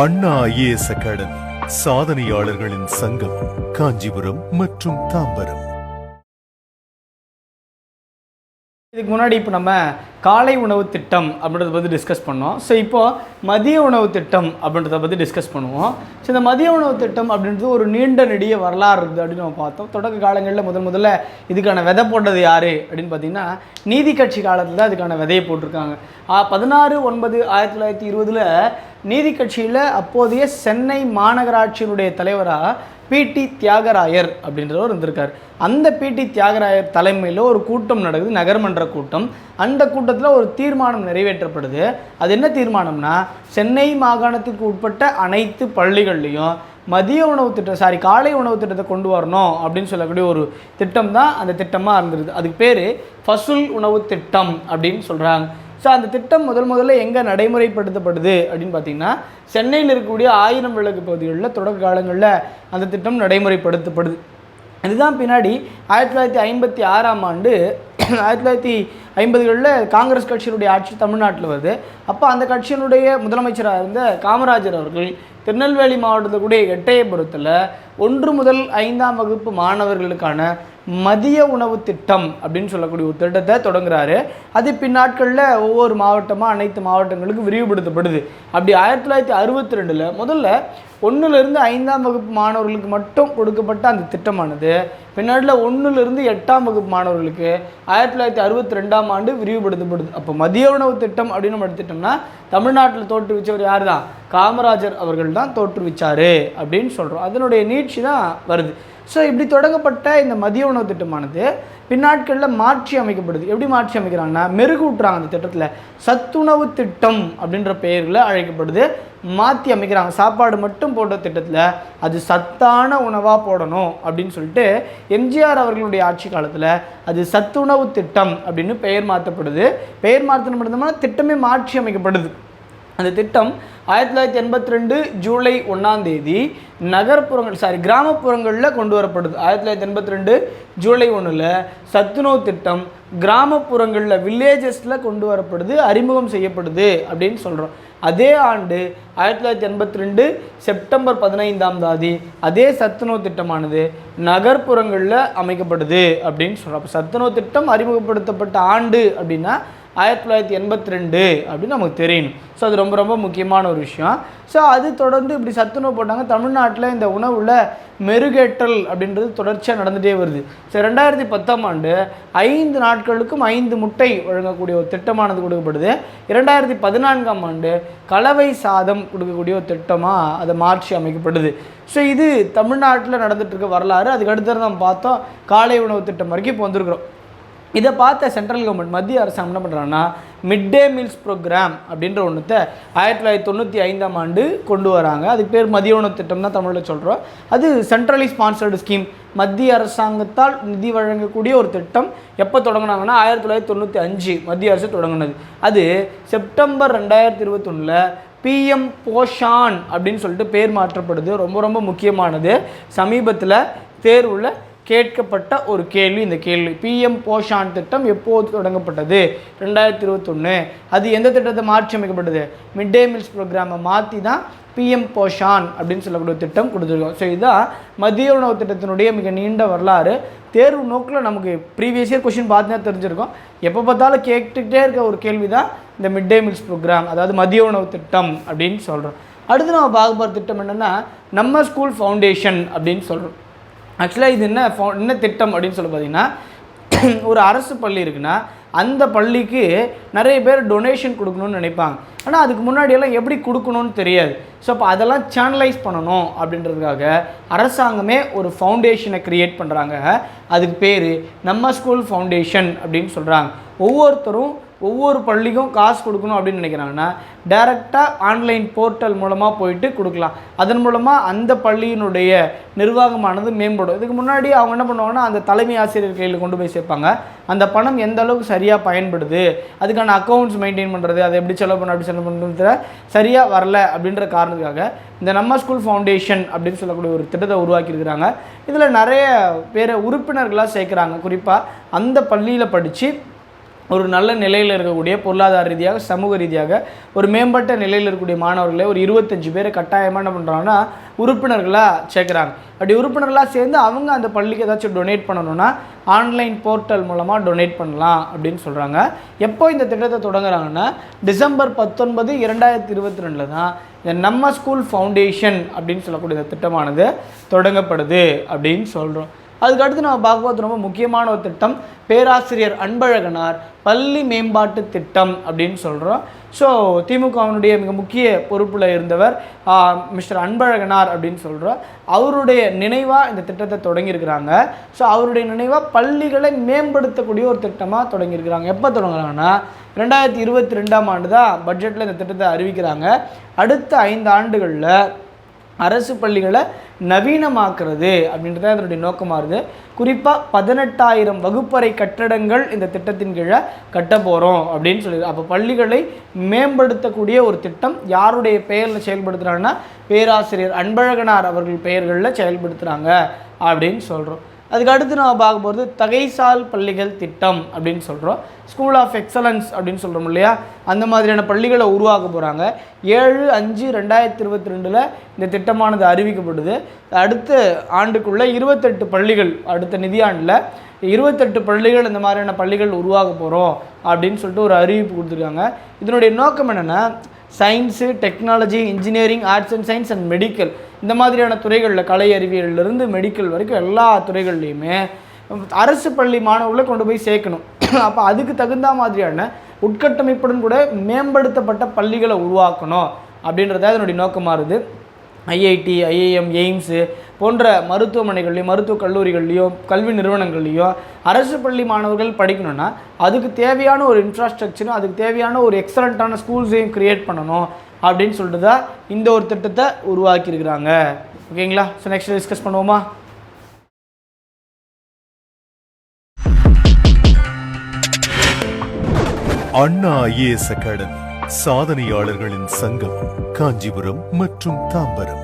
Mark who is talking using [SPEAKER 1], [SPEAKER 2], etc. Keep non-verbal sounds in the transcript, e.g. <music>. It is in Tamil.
[SPEAKER 1] அண்ணா ஐஏஎஸ் அகாடமி சாதனையாளர்களின் சங்கம் காஞ்சிபுரம் மற்றும் தாம்பரம்.
[SPEAKER 2] இதுக்கு முன்னாடி இப்போ நம்ம காலை உணவு திட்டம் அப்படின்றத பற்றி டிஸ்கஸ் பண்ணோம். ஸோ இப்போ மதிய உணவு திட்டம் அப்படின்றத பற்றி டிஸ்கஸ் பண்ணுவோம். ஸோ இந்த மதிய உணவு திட்டம் அப்படின்றது ஒரு நீண்ட நெடிய வரலாறு இருக்குது அப்படின்னு நம்ம பார்த்தோம். தொடக்க காலங்களில் முதல் முதல்ல இதுக்கான விதை போட்டது யார் அப்படின்னு பார்த்தீங்கன்னா நீதி கட்சி காலத்தில் தான் இதுக்கான விதையை போட்டிருக்காங்க. பதினாறு ஒன்பது ஆயிரத்தி தொள்ளாயிரத்தி இருபதில் நீதி கட்சியில் அப்போதைய சென்னை மாநகராட்சியினுடைய தலைவராக பிடி தியாகராயர் அப்படின்றவர் இருந்திருக்கார். அந்த பிடி தியாகராயர் தலைமையில் ஒரு கூட்டம் நடக்குது நகர்மன்ற கூட்டம். அந்த கூட்டத்தில் ஒரு தீர்மானம் நிறைவேற்றப்படுது. அது என்ன தீர்மானம்னா சென்னை மாகாணத்துக்கு உட்பட்ட அனைத்து பள்ளிகள்லையும் மதிய உணவு திட்டம் சாரி காலை உணவு திட்டத்தை கொண்டு வரணும் அப்படின்னு சொல்லக்கூடிய ஒரு திட்டம் தான் அந்த திட்டமாக இருந்திருது. அதுக்கு பேர் ஃபசுல் உணவு திட்டம் அப்படின்னு சொல்கிறாங்க ஸோ அந்த திட்டம் முதல் முதல்ல எங்கே நடைமுறைப்படுத்தப்படுது அப்படின்னு பார்த்தீங்கன்னா சென்னையில் இருக்கக்கூடிய ஆயிரம் விளக்கு பகுதிகளில் தொடக்க காலங்களில் அந்த திட்டம் நடைமுறைப்படுத்தப்படுது. இதுதான் பின்னாடி ஆயிரத்தி தொள்ளாயிரத்தி ஐம்பத்தி ஆறாம் ஆண்டு ஆயிரத்தி தொள்ளாயிரத்தி ஐம்பதுகளில் காங்கிரஸ் கட்சியினுடைய ஆட்சி தமிழ்நாட்டில் வருது. அப்போ அந்த கட்சியினுடைய முதலமைச்சராக இருந்த காமராஜர் அவர்கள் திருநெல்வேலி மாவட்டத்தில் கூடிய எட்டயபுரத்தில் ஒன்று முதல் ஐந்தாம் வகுப்பு மாணவர்களுக்கான மதிய உணவு திட்டம் அப்படின்னு சொல்லக்கூடிய ஒரு திட்டத்தை தொடங்குறாரு. அது பின்னாட்களில் ஒவ்வொரு மாவட்டமாக அனைத்து மாவட்டங்களுக்கும் விரிவுபடுத்தப்படுது. அப்படி ஆயிரத்தி தொள்ளாயிரத்தி அறுபத்தி ரெண்டில் முதல்ல ஒன்றுலேருந்து ஐந்தாம் வகுப்பு மாணவர்களுக்கு மட்டும் கொடுக்கப்பட்ட அந்த திட்டமானது. பின்னாடில் ஒன்றுலேருந்து எட்டாம் வகுப்பு மாணவர்களுக்கு ஆயிரத்தி தொள்ளாயிரத்தி அறுபத்தி ரெண்டாம் ஆண்டு விரிவுபடுத்தப்படுது. அப்போ மதிய உணவு திட்டம் அப்படின்னு நம்ம எடுத்துட்டோம்னா தமிழ்நாட்டில் தோற்றுவிச்சவர் யார் தான் காமராஜர் அவர்கள் தான் தோற்றுவிச்சார் அப்படின்னு சொல்கிறோம் அதனுடைய நீட்சி தான் வருது. ஸோ இப்படி தொடங்கப்பட்ட இந்த மதிய உணவு திட்டமானது பின்னாட்களில் மாற்றி அமைக்கப்படுது. எப்படி மாற்றி அமைக்கிறாங்கன்னா மெருகூட்டுறாங்க அந்த திட்டத்தில். சத்துணவு திட்டம் அப்படின்ற பெயரில் அழைக்கப்படுது. மாற்றி அமைக்கிறாங்க. சாப்பாடு மட்டும் போட்ட திட்டத்தில் அது சத்தான உணவாக போடணும் அப்படின்னு சொல்லிட்டு எம்ஜிஆர் அவர்களுடைய ஆட்சி காலத்தில் அது சத்துணவு திட்டம் அப்படின்னு பெயர் மாற்றப்படுது. பெயர் மாற்றின மட்டும்தான் திட்டமே மாற்றி அமைக்கப்படுது. அந்த திட்டம் ஆயிரத்தி தொள்ளாயிரத்தி எண்பத்தி ரெண்டு ஜூலை ஒன்றாம் தேதி நகர்ப்புறங்கள் சாரி கிராமப்புறங்களில் கொண்டு வரப்படுது. ஆயிரத்தி தொள்ளாயிரத்தி எண்பத்தி ரெண்டு ஜூலை ஒன்றில் சத்துணவு திட்டம் கிராமப்புறங்களில் வில்லேஜஸில் கொண்டு வரப்படுது அறிமுகம் செய்யப்படுது அப்படின்னு சொல்கிறோம் அதே ஆண்டு ஆயிரத்தி தொள்ளாயிரத்தி எண்பத்தி ரெண்டு செப்டம்பர் பதினைந்தாம் தாதி அதே சத்துணவு திட்டமானது நகர்ப்புறங்களில் அமைக்கப்படுது அப்படின்னு சொல்கிறோம் அப்போ சத்துணவு திட்டம் அறிமுகப்படுத்தப்பட்ட ஆண்டு அப்படின்னா ஆயிரத்தி தொள்ளாயிரத்தி எண்பத்தி ரெண்டு அப்படின்னு நமக்கு தெரியணும். ஸோ அது ரொம்ப ரொம்ப முக்கியமான ஒரு விஷயம். ஸோ அது தொடர்ந்து இப்படி சத்துணவு போட்டாங்க. தமிழ்நாட்டில் இந்த உணவில் மெருகேற்றல் அப்படின்றது தொடர்ச்சியாக நடந்துகிட்டே வருது. ஸோ ரெண்டாயிரத்தி பத்தாம் ஆண்டு ஐந்து நாட்களுக்கும் ஐந்து முட்டை வழங்கக்கூடிய ஒரு திட்டமானது கொடுக்கப்படுது. இரண்டாயிரத்தி பதினான்காம் ஆண்டு கலவை சாதம் கொடுக்கக்கூடிய ஒரு திட்டமாக அதை மாற்றி அமைக்கப்படுது. ஸோ இது தமிழ்நாட்டில் நடந்துட்டு இருக்க வரலாறு. அதுக்கு அடுத்தது நம்ம பார்த்தோம் காலை உணவு திட்டம் வரைக்கும் இப்போ வந்திருக்கிறோம். இதை பார்த்த சென்ட்ரல் கவர்மெண்ட் மத்திய அரசாங்கம் என்ன பண்ணுறாங்கன்னா மிட் டே மீல்ஸ் ப்ரோக்ராம் அப்படின்ற ஒன்றத்தை ஆயிரத்தி தொள்ளாயிரத்தி தொண்ணூற்றி ஐந்தாம் ஆண்டு கொண்டு வராங்க. அதுக்கு பேர் மதிய உணவு திட்டம் தான் தமிழில் சொல்கிறோம் அது சென்ட்ரலி ஸ்பான்சர்டு ஸ்கீம் மத்திய அரசாங்கத்தால் நிதி வழங்கக்கூடிய ஒரு திட்டம் எப்போ தொடங்கினாங்கன்னா ஆயிரத்தி தொள்ளாயிரத்தி தொண்ணூற்றி அஞ்சு மத்திய அரசு தொடங்கினது. அது செப்டம்பர் ரெண்டாயிரத்தி இருபத்தொன்னில் பிஎம் போஷான் அப்படின்னு சொல்லிட்டு பேர் மாற்றப்படுது. ரொம்ப ரொம்ப முக்கியமானது. சமீபத்தில் தேர்வில் கேட்கப்பட்ட ஒரு கேள்வி. இந்த கேள்வி பிஎம் போஷான் திட்டம் எப்போது தொடங்கப்பட்டது? ரெண்டாயிரத்தி இருபத்தொன்று அது எந்த திட்டத்தை மாற்றி அமைக்கப்பட்டது மிட் டே மீல்ஸ் ப்ரோக்ராமை மாற்றி தான் பிஎம் போஷான் அப்படின்னு சொல்லக்கூடிய திட்டம் கொடுத்துருக்கோம். ஸோ இதுதான் மதிய உணவு திட்டத்தினுடைய மிக நீண்ட வரலாறு. தேர்வு நோக்கில் நமக்கு ப்ரீவியஸ் இயர் கொஷின் பார்த்து தெரிஞ்சிருக்கோம். எப்போ பார்த்தாலும் கேட்டுக்கிட்டே இருக்க ஒரு கேள்வி தான் இந்த மிட் டே மீல்ஸ் ப்ரோக்ராம் அதாவது மதிய உணவு திட்டம் அப்படின்னு சொல்கிறோம் அடுத்து நம்ம பார்க்க போகிற திட்டம் என்னென்னா நம்ம ஸ்கூல் ஃபவுண்டேஷன் அப்படின்னு சொல்கிறோம் ஆக்சுவலாக இது என்ன ஃபோ என்ன திட்டம் அப்படின்னு சொல்லி பார்த்தீங்கன்னா <clears throat> ஒரு அரசு பள்ளி இருக்குன்னா அந்த பள்ளிக்கு நிறைய பேர் டொனேஷன் கொடுக்கணும்னு நினைப்பாங்க. ஆனால் அதுக்கு முன்னாடியெல்லாம் எப்படி கொடுக்கணும்னு தெரியாது. ஸோ அப்போ அதெல்லாம் சேனலைஸ் பண்ணணும் அப்படின்றதுக்காக அரசாங்கமே ஒரு ஃபவுண்டேஷனை க்ரியேட் பண்ணுறாங்க அதுக்கு பேர் நம்ம ஸ்கூல் ஃபவுண்டேஷன் அப்படின்னு சொல்கிறாங்க ஒவ்வொருத்தரும் ஒவ்வொரு பள்ளிக்கும் காசு கொடுக்கணும் அப்படின்னு நினைக்கிறாங்கன்னா டைரெக்டாக ஆன்லைன் போர்ட்டல் மூலமாக போயிட்டு கொடுக்கலாம். அதன் மூலமாக அந்த பள்ளியினுடைய நிர்வாகமானது மேம்படும். இதுக்கு முன்னாடி அவங்க என்ன பண்ணுவாங்கன்னா அந்த தலைமை ஆசிரியர் கையில் கொண்டு போய் சேர்ப்பாங்க. அந்த பணம் எந்த அளவுக்கு சரியாக பயன்படுது அதுக்கான அக்கௌண்ட்ஸ் மெயின்டைன் பண்ணுறது அதை எப்படி செலவு பண்ண அப்படி செலவு பண்ணுறது சரியாக வரல அப்படின்ற காரணத்துக்காக இந்த நம்ம ஸ்கூல் ஃபவுண்டேஷன் அப்படின்னு சொல்லக்கூடிய ஒரு திட்டத்தை உருவாக்கியிருக்கிறாங்க. இதில் நிறைய பேரை உறுப்பினர்களாக சேர்க்குறாங்க. குறிப்பாக அந்த பள்ளியில் படித்து ஒரு நல்ல நிலையில் இருக்கக்கூடிய பொருளாதார ரீதியாக சமூக ரீதியாக ஒரு மேம்பட்ட நிலையில் இருக்கக்கூடிய மாணவர்களை ஒரு இருபத்தஞ்சு பேரை கட்டாயமாக என்ன பண்ணுறாங்கன்னா உறுப்பினர்களாக சேர்க்குறாங்க. அப்படி உறுப்பினர்களாக சேர்ந்து அவங்க அந்த பள்ளிக்கு ஏதாச்சும் டொனேட் பண்ணணும்னா ஆன்லைன் போர்ட்டல் மூலமாக டொனேட் பண்ணலாம் அப்படின்னு சொல்கிறாங்க எப்போ இந்த திட்டத்தை தொடங்குறாங்கன்னா டிசம்பர் பத்தொன்பது இரண்டாயிரத்தி இருபத்தி ரெண்டில் தான் இந்த நம்ம ஸ்கூல் ஃபவுண்டேஷன் அப்படின்னு சொல்லக்கூடிய இந்த திட்டமானது தொடங்கப்படுது அப்படின்னு சொல்கிறோம் அதுக்கு அடுத்து நம்ம பார்க்கும்போது ரொம்ப முக்கியமான ஒரு திட்டம். பேராசிரியர் அன்பழகனார் பள்ளி மேம்பாட்டு திட்டம் அப்படின்னு சொல்கிறோம் ஸோ திமுகவினுடைய மிக முக்கிய பொறுப்பில் இருந்தவர் மிஸ்டர் அன்பழகனார் அப்படின்னு சொல்கிறோம் அவருடைய நினைவாக இந்த திட்டத்தை தொடங்கியிருக்கிறாங்க. ஸோ அவருடைய நினைவாக பள்ளிகளை மேம்படுத்தக்கூடிய ஒரு திட்டமாக தொடங்கியிருக்கிறாங்க. எப்போ தொடங்குறாங்கன்னா ரெண்டாயிரத்தி இருபத்தி ரெண்டாம் ஆண்டு தான் பட்ஜெட்டில் இந்த திட்டத்தை அறிவிக்கிறாங்க. அடுத்த ஐந்து ஆண்டுகளில் அரசு பள்ளிகளை நவீனமாக்குறது அப்படின்றது தான் இதனுடைய நோக்கமாக இருக்குது குறிப்பாக பதினெட்டாயிரம் வகுப்பறை கட்டடங்கள் இந்த திட்டத்தின் கீழே கட்ட போகிறோம் அப்படின்னு சொல்லி அப்போ பள்ளிகளை மேம்படுத்தக்கூடிய ஒரு திட்டம் யாருடைய பெயரில் செயல்படுத்துகிறாங்கன்னா பேராசிரியர் அன்பழகனார் அவர்கள் பெயர்களில் செயல்படுத்துகிறாங்க அப்படின்னு சொல்கிறோம் அதுக்கு அடுத்து நம்ம பார்க்க போகிறது தகைசால் பள்ளிகள் திட்டம் அப்படின்னு சொல்கிறோம் ஸ்கூல் ஆஃப் எக்ஸலன்ஸ் அப்படின்னு சொல்கிறோம் இல்லையா? அந்த மாதிரியான பள்ளிகளை உருவாக்க போகிறாங்க ஏழு அஞ்சு ரெண்டாயிரத்தி இருபத்தி ரெண்டில் இந்த திட்டமானது அறிவிக்கப்படுது. அடுத்த ஆண்டுக்குள்ளே இருபத்தெட்டு பள்ளிகள் அடுத்த நிதியாண்டில் இருபத்தெட்டு பள்ளிகள் இந்த மாதிரியான பள்ளிகள் உருவாக போகிறோம் அப்படின்னு சொல்லிட்டு ஒரு அறிவிப்பு கொடுத்துருக்காங்க. இதனுடைய நோக்கம் என்னென்னா science technology engineering arts and science and medical இந்த மாதிரியான துறைகளில் கலை அறிவியலிருந்து மெடிக்கல் வரைக்கும் எல்லா துறைகள்லையுமே அரசு பள்ளி மாணவர்களை கொண்டு போய் சேர்க்கணும். <clears throat> அப்போ அதுக்கு தகுந்த மாதிரியான உட்கட்டமைப்புடன் கூட மேம்படுத்தப்பட்ட பள்ளிகளை உருவாக்கணும் அப்படின்றத அதனுடைய நோக்கமாக இருது ஐஐடி ஐஐஎம் எய்ம்ஸு போன்ற மருத்துவமனைகள்லையும் மருத்துவக் கல்லூரிகள்லேயும் கல்வி நிறுவனங்கள்லையும் அரசு பள்ளி மாணவர்கள் படிக்கணும்னா அதுக்கு தேவையான ஒரு இன்ஃப்ராஸ்ட்ரக்சரும் அதுக்கு தேவையான ஒரு எக்ஸலண்ட்டான ஸ்கூல்ஸையும் க்ரியேட் பண்ணணும். அப்படின்னு சொல்லிட்டு தான் இந்த ஒரு திட்டத்தை உருவாக்கியிருக்கிறாங்க. ஓகேங்களா? ஸோ நெக்ஸ்ட் டிஸ்கஸ் பண்ணுவோமா?
[SPEAKER 1] அண்ணா ஐஏஎஸ் அகாடமி சாதனையாளர்களின் சங்கம் காஞ்சிபுரம் மற்றும் தாம்பரம்.